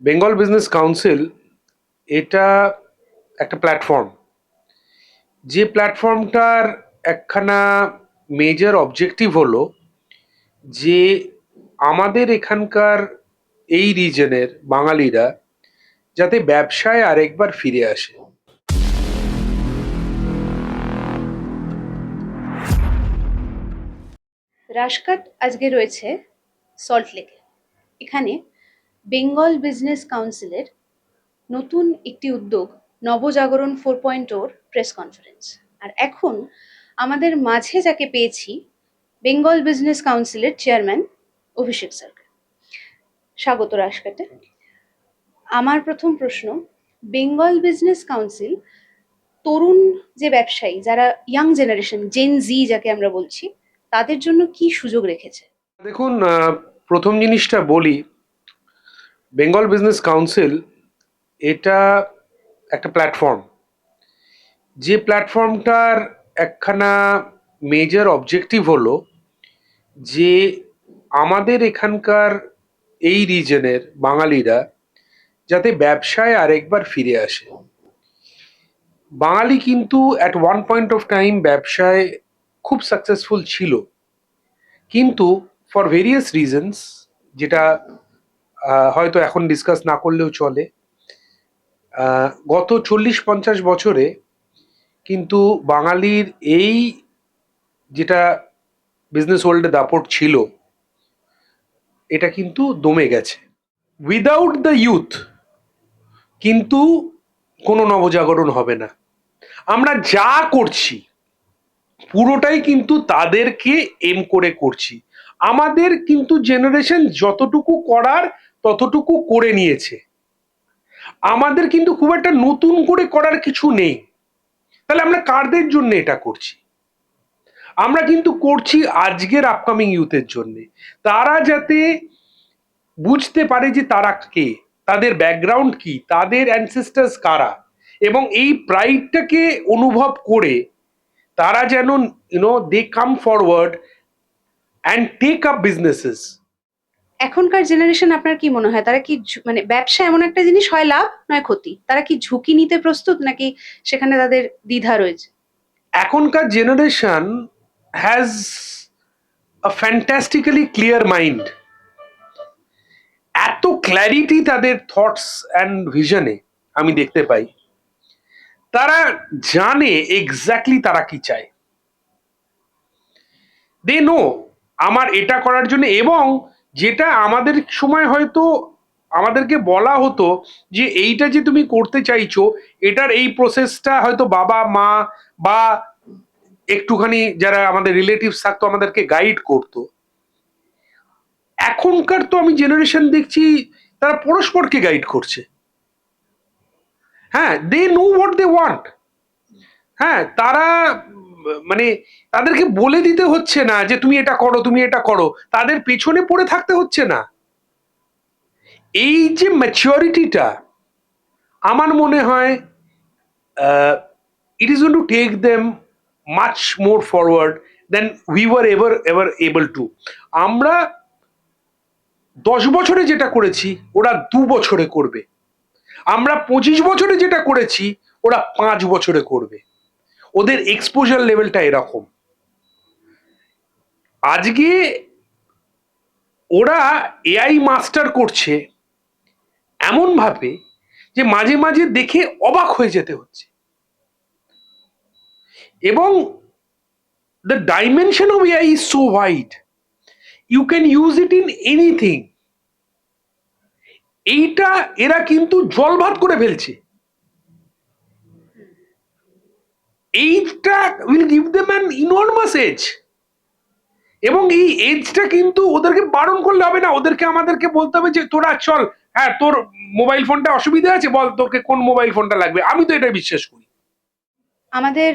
Bengal business council এটা একটা platform যে প্ল্যাটফর্মটার একখানা মেজর অবজেক্টিভ হলো যে আমাদের এখানকার এই রিজনের বাঙালিরা যাতে ব্যবসায় আরেকবার ফিরে আসে। রাশকাট আজকে রয়েছে সল্ট লেকে এখানে বেঙ্গল বিজনেস কাউন্সিলের নতুন একটি উদ্যোগ নবজাগরণ ফোর পয়েন্ট ওর প্রেস কনফারেন্স আর এখন আমাদের মাঝে যাকে পেয়েছি বেঙ্গল বিজনেস কাউন্সিলের চেয়ারম্যান অভিষেক স্যারকে। স্বাগত রাশকাটে আমার প্রথম প্রশ্ন বেঙ্গল বিজনেস কাউন্সিল তরুণ যে ব্যবসায়ী, যারা ইয়াং জেনারেশন জেন জি যাকে আমরা বলছি, তাদের জন্য কি সুযোগ রেখেছে? দেখুন প্রথম জিনিসটা বলি বেঙ্গল বিজনেস কাউন্সিল এটা একটা প্ল্যাটফর্ম যে প্ল্যাটফর্মটার একখানা মেজর অবজেক্টিভ হলো যে আমাদের এখানকার এই রিজনের বাঙালিরা যাতে ব্যবসায় আরেকবার ফিরে আসে। বাঙালি কিন্তু at one point of time ব্যবসায় খুব সাকসেসফুল ছিল। কিন্তু ফর ভেরিয়াস রিজনস যেটা হয়তো এখন ডিসকাস না করলেও চলে। গত চল্লিশ পঞ্চাশ বছরে কিন্তু বাঙালির এই যেটা বিজনেস ওয়ার্ল্ডে দাপট ছিল, এটা কিন্তু দমে গেছে। উইদাউট দ্য ইউথ কিন্তু কোনো নবজাগরণ হবে না। আমরা যা করছি, পুরোটাই কিন্তু তাদেরকে এম করে করছি। আমাদের কিন্তু জেনারেশন যতটুকু করার ততটুকু করে নিয়েছে। আমাদের কিন্তু খুব একটা নতুন করে করার কিছু নেই। তাহলে আমরা কারদের জন্য এটা করছি? আমরা কিন্তু করছি আজকের আপকামিং ইউথের জন্য। তারা যাতে বুঝতে পারে যে তারা কে, তাদের ব্যাকগ্রাউন্ড কি, তাদের অ্যানসেস্টার্স কারা, এবং এই প্রাইডটাকে অনুভব করে তারা যেন you know they come forward and take up businesses এখনকার জেনারেশন আপনার কি মনে হয়? তারা কি মানে ব্যবসা এমন একটা জিনিস হয় লাভ নয় ক্ষতি? তারা কি ঝুঁকি নিতে প্রস্তুত নাকি সেখানে তাদের দ্বিধা রয়েছে? এখনকার generation has a fantastically clear mind এত ক্ল্যারিটি তাদের থটস অ্যান্ড ভিশনে আমি দেখতে পাই। তারা জানে এক্স্যাক্টলি তারা কি চায়। দে নো আমার এটা করার জন্য এবং যেটা আমাদের সময় হয়তো আমাদেরকে বলা হতো যে এইটা যে তুমি করতে চাইছো, এটার এই প্রসেসটা হয়তো বাবা, মা বা একটুখানি যারা আমাদের রিলেটিভস থাকতো আমাদেরকে গাইড করতো। এখনকার তো আমি জেনারেশন দেখছি তারা পরস্পরকে গাইড করছে। হ্যাঁ they know what they want হ্যাঁ তারা মানে তাদেরকে বলে দিতে হচ্ছে না যে তুমি এটা করো, তুমি এটা করো। তাদের পেছনে পড়ে থাকতে হচ্ছে না। এই যে ম্যাচিওরিটিটা আমার মনে হয় it is to take them much more forward than we were ever ever able to আমরা দশ বছরে যেটা করেছি, ওরা দু বছরে করবে। আমরা পঁচিশ বছরে যেটা করেছি, ওরা পাঁচ বছরে করবে। ওদের এক্সপোজার লেভেলটা এরকম। আজকে ওরা এআই মাস্টার করছে এমন ভাবে যে মাঝে মাঝে দেখে অবাক হয়ে যেতে হচ্ছে। এবং the dimension of AI is so wide you can use it in anything এইটা এরা কিন্তু জলভাত করে ফেলছে। এইটা will give them an enormous edge এবং এই এজটা কিন্তু ওদেরকে বারণ করলে হবে না। ওদেরকে আমাদেরকে বলতে হবে যে, তোরা চল হ্যাঁ তোর মোবাইল ফোনটা অসুবিধা আছে, বল তোকে কোন মোবাইল ফোনটা লাগবে? আমি তো এটা বিশ্বাস করি। আমাদের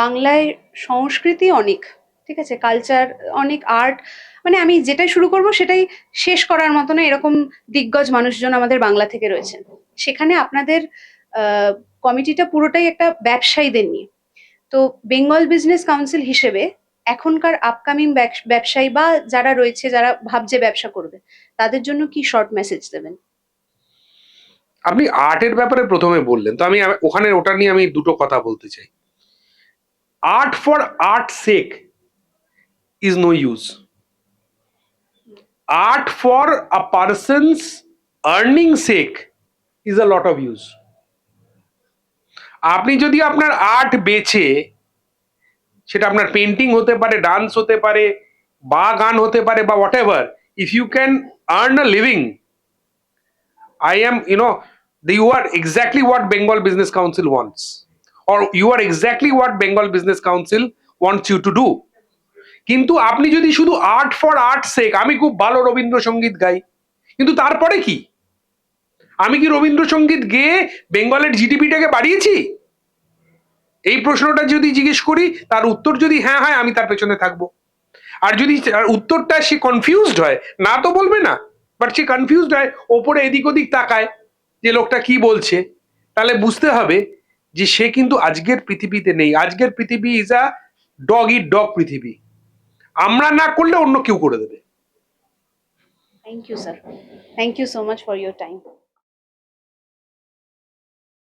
বাংলায় সংস্কৃতি অনেক, ঠিক আছে? কালচার অনেক আর্ট মানে আমি যেটাই শুরু করব সেটাই শেষ করার মতো না এরকম দিগ্গজ মানুষজন আমাদের বাংলা থেকে রয়েছেন। সেখানে আপনাদের কমিটিটা পুরোটাই একটা ব্যবসায়ীদের নিয়ে। তো বেঙ্গল বিজনেস কাউন্সিল হিসেবে এখনকার আপকামিং ব্যবসায়ী বা যারা রয়েছে, যারা ভাবছে ব্যবসা করবে, তাদের জন্য কি শর্ট মেসেজ দেবেন? আপনি আর্টের ব্যাপারে প্রথমে বললেন, তো আমি ওখানে ওটা নিয়ে আমি দুটো কথা বলতে চাই। Art for art sake is no use art for a person's earning sake is a lot of use আপনি যদি আপনার আর্ট বেছে, সেটা আপনার পেন্টিং হতে পারে ডান্স হতে পারে, বা গান হতে পারে, বা whatever if you can earn a living I am you know you are exactly what Bengal business council wants or you are exactly what Bengal business council wants you to do কিন্তু আপনি যদি শুধু art for art সেক আমি খুব ভালো রবীন্দ্রসঙ্গীত গাই, কিন্তু তারপরে কি? আমি কি রবীন্দ্রসঙ্গীত গেয়ে বেঙ্গলের জিডিপিটাকে বাড়িয়েছি? এই প্রশ্নটা যদি জিজ্ঞেস করি, তার উত্তর যদি হ্যাঁ হয়, আমি তার পেছনে থাকব। আর যদি উত্তরটা সে কনফিউজড হয়, না তো বলবে না বাট সে কনফিউজড হয়, ওপরে এদিক ওদিক তাকায়, যে লোকটা কি বলছে। তাহলে বুঝতে হবে যে সে কিন্তু আজকের পৃথিবীতে নেই। আজকের পৃথিবী is a dog eat dog পৃথিবী। আমরা না করলে অন্য কেউ করে দেবে। Thank you sir thank you so much for your time